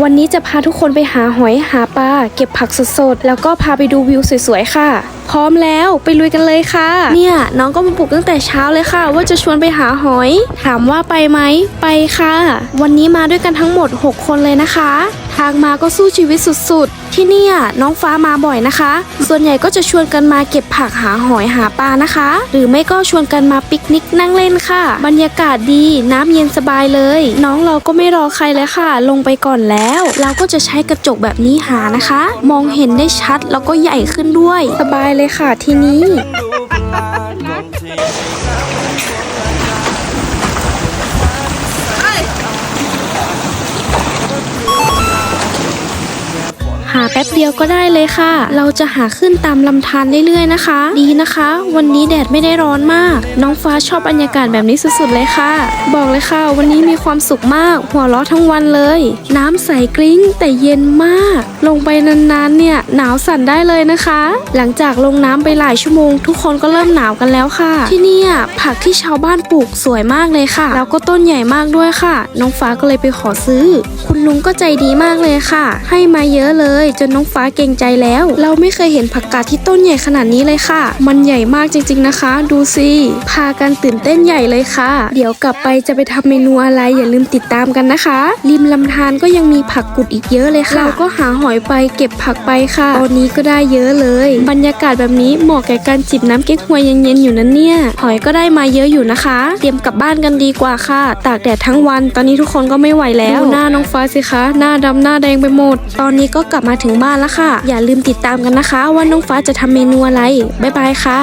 วันนี้จะพาทุกคนไปหาหอยหาปลาเก็บผักสดๆ แล้วก็พาไปดูวิวสวยๆ ค่ะ พร้อมแล้วไปลุยกันเลยค่ะ เนี่ยน้องก็มาปลุกตั้งแต่เช้าเลยค่ะ ว่าจะชวนไปหาหอย ถามว่าไปไหมไปค่ะ วันนี้มาด้วยกันทั้งหมด 6 คนเลยนะคะ ทางมาก็สู้ชีวิตสุดๆ ที่นี่น้องฟ้ามาบ่อยนะคะ ส่วนใหญ่ก็จะชวนกันมาเก็บผักหาหอยหาปลานะคะ หรือไม่ก็ชวนกันมาปิกนิกนั่งเล่นค่ะ บรรยากาศดีน้ำเย็นสบายเลย น้องเราก็ไม่รอใครเลยค่ะ ลงไปก่อนแล้ว เราก็จะใช้กระจกแบบนี้หานะคะ มองเห็นได้ชัดแล้วก็ใหญ่ขึ้นด้วย สบายเลยค่ะที่นี้ หาแป๊บเดียวก็ได้เลยค่ะ เราจะหาขึ้นตามลำธารเรื่อยๆนะคะ ดีนะคะ วันนี้แดดไม่ได้ร้อนมาก น้องฟ้าชอบบรรยากาศแบบนี้สุดๆเลยค่ะ บอกเลยค่ะ วันนี้มีความสุขมาก หัวเราะทั้งวันเลย น้ำใสกริ้งแต่เย็นมาก ลงไปนานๆเนี่ยหนาวสั่นได้เลยนะคะ หลังจากลงน้ำไปหลายชั่วโมง ทุกคนก็เริ่มหนาวกันแล้วค่ะ ที่นี่ผักที่ชาวบ้านปลูกสวยมากเลยค่ะ แล้วก็ต้นใหญ่มากด้วยค่ะ น้องฟ้าก็เลยไปขอซื้อ คุณลุงก็ใจดีมากเลยค่ะ ให้มาเยอะเลยจนน้องฟ้าเกรงใจแล้ว เราไม่เคยเห็นผักกาดที่ต้นใหญ่ขนาดนี้เลยค่ะ มันใหญ่มากจริง ๆนะคะ ดูสิพากันตื่นเต้นใหญ่เลยค่ะ เดี๋ยวกลับไปจะไปทำเมนูอะไรอย่าลืมติดตามกันนะคะ ริมลำธารก็ยังมีผักกุดอีกเยอะเลยค่ะเราก็หาหอยไปเก็บผักไปค่ะตอนนี้ก็ได้เยอะเลย บรรยากาศแบบนี้เหมาะแก่การจิบน้ำเก๊กฮวยเย็นๆอยู่นั้นเนี่ย หอยก็ได้มาเยอะอยู่นะคะ เตรียมกลับบ้านกันดีกว่าค่ะ ตากแดดทั้งวัน ตอนนี้ทุกคนก็ไม่ไหวแล้วดูหน้าน้องฟ้าสิคะ หน้าดำหน้าแดงไปหมด ตอนนี้ก็กลับมามาถึงบ้านแล้วค่ะ อย่าลืมติดตามกันนะคะ ว่าน้องฟ้าจะทำเมนูอะไร บ๊ายบายค่ะ